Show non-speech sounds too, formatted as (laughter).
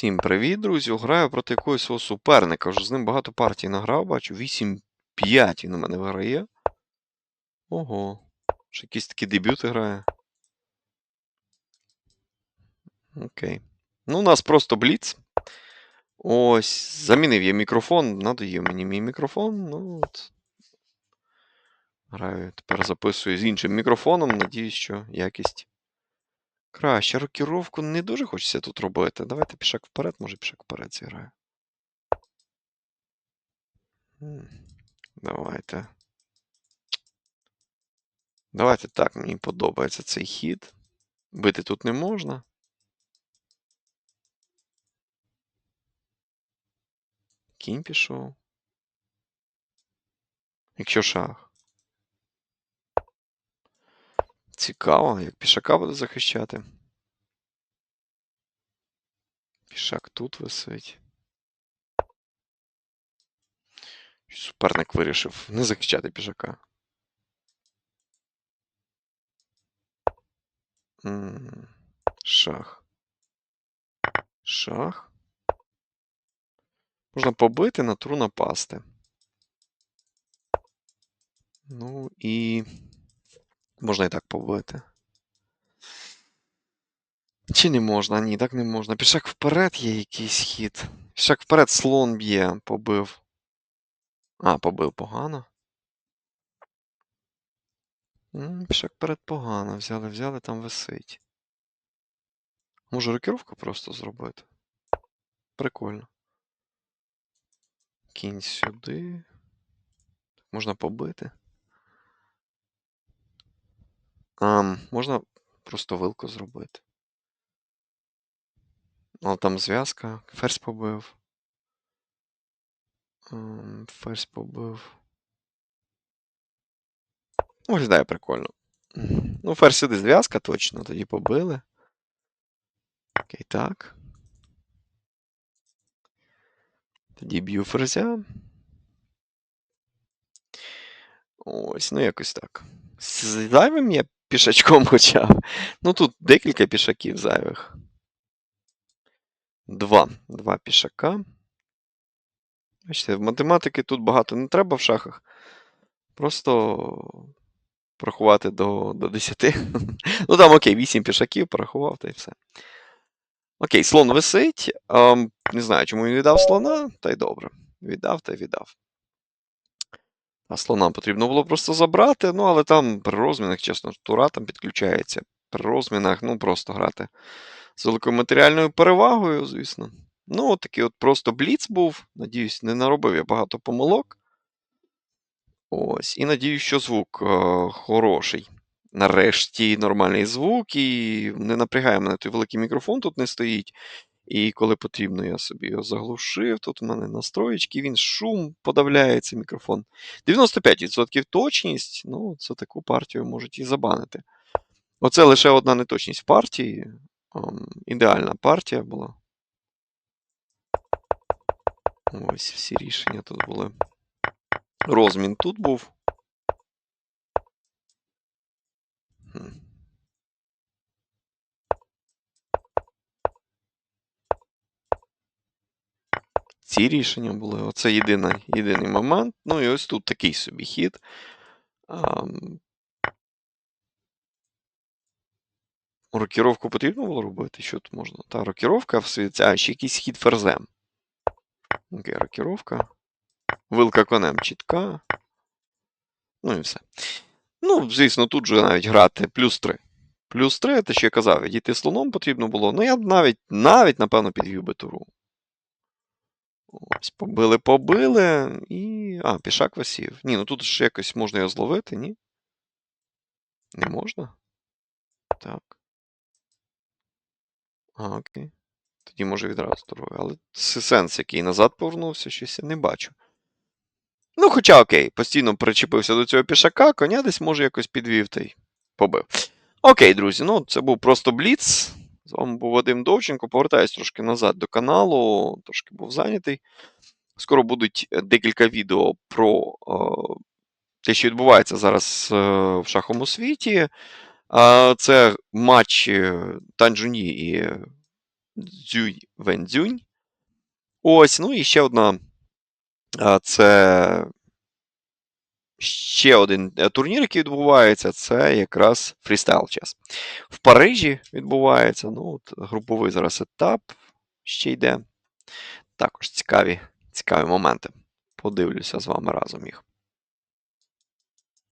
Всім привіт, друзі! Граю проти якогось свого суперника. Вже з ним багато партій награв, бачу. 8-5 він у мене виграє. Ого. Ще якісь такі дебюти грає. Окей. Ну, у нас просто бліц. Ось, замінив я мікрофон, надоїв мені мій мікрофон. Ну, от. Граю, тепер записую з іншим мікрофоном. Надіюсь, що якість. Краще, рокіровку не дуже хочеться тут робити. Давайте пішак вперед, може пішак вперед зіграю. Давайте. Давайте так, мені подобається цей хід. Бити тут не можна. Кінь пішов. Якщо шах. Цікаво, як пішака буде захищати. Пішак тут висить. Суперник вирішив не захищати пішака. Шах. Шах. Можна побити, на тру напасти. Ну і. Можна і так побити. Чи не можна? Ні, так не можна. Пішак вперед є якийсь хід. Пішак вперед слон б'є, побив. А, побив погано. Пішак вперед погано. Взяли, взяли, там висить. Може рокіровку просто зробити? Прикольно. Кінь сюди. Можна побити. Можна просто вилку зробити. Але там зв'язка. Ферзь побив. Ем, Ферзь побив. Ну, Виглядає прикольно. Ну, ферзь сюди зв'язка точно, тоді побили. Окей, так. Тоді б'ю ферзя. Ось, ну якось так. З зайвим я пішачком хоча б. Ну тут декілька пішаків зайвих. Два. Два пішака. Бачите, в математики тут багато не треба в шахах. Просто порахувати до, до 10. (laughs) ну там окей, 8 пішаків порахував та й все. Окей, слон висить. Ем, не знаю, чому він віддав слона, та й добре. Віддав та й віддав. А слона потрібно було просто забрати, ну але там при розмінах, чесно, тура там підключається. При розмінах, ну, просто грати з великою матеріальною перевагою, звісно. Ну, от такий от просто бліц був. Надіюсь, не наробив я багато помилок. Ось. І надіюсь, що звук е, хороший. Нарешті нормальний звук, і не напрягає мене той великий мікрофон тут не стоїть. І коли потрібно, я собі його заглушив. Тут у мене настроєчки, він шум подавляє цей мікрофон. 95% точність. Ну, це таку партію можуть і забанити. Оце лише одна неточність в партії. Ем, ідеальна партія була. Ось всі рішення тут були. Розмін тут був. Ці рішення були. Оце єдиний, єдиний момент. Ну і ось тут такий собі хід. Рокіровку потрібно було робити? Що тут можна? Та рокіровка все. А, ще якийсь хід ферзем. Окей, рокіровка. Вилка конем чітка. Ну і все. Ну, звісно, тут же навіть грати плюс 3. Плюс 3, те, що я казав, відійти слоном потрібно було. Ну, я б навіть, навіть, напевно, підвів би туру. Ось, побили, побили. І. А, пішак висів. Ні, ну тут ж якось можна його зловити, ні? Не можна? Так. А, окей. Тоді може відразу турую. Але с- сенс, який назад повернувся, щось я не бачу. Ну, хоча окей, постійно причепився до цього пішака, коня десь може якось підвів та й побив. Окей, друзі, ну це був просто Бліц. З вами був Вадим Довченко. Повертаюсь трошки назад до каналу, трошки був зайнятий. Скоро будуть е, декілька відео про е, те, що відбувається зараз е, в шаховому світі. Це матч Танджуні і Цзюй Венцзюнь. Ось, ну і ще одна. Це ще один е, турнір, який відбувається, це якраз фрістайл час. В Парижі відбувається. Ну, от, груповий зараз етап ще йде. Також цікаві, цікаві моменти. Подивлюся з вами разом їх.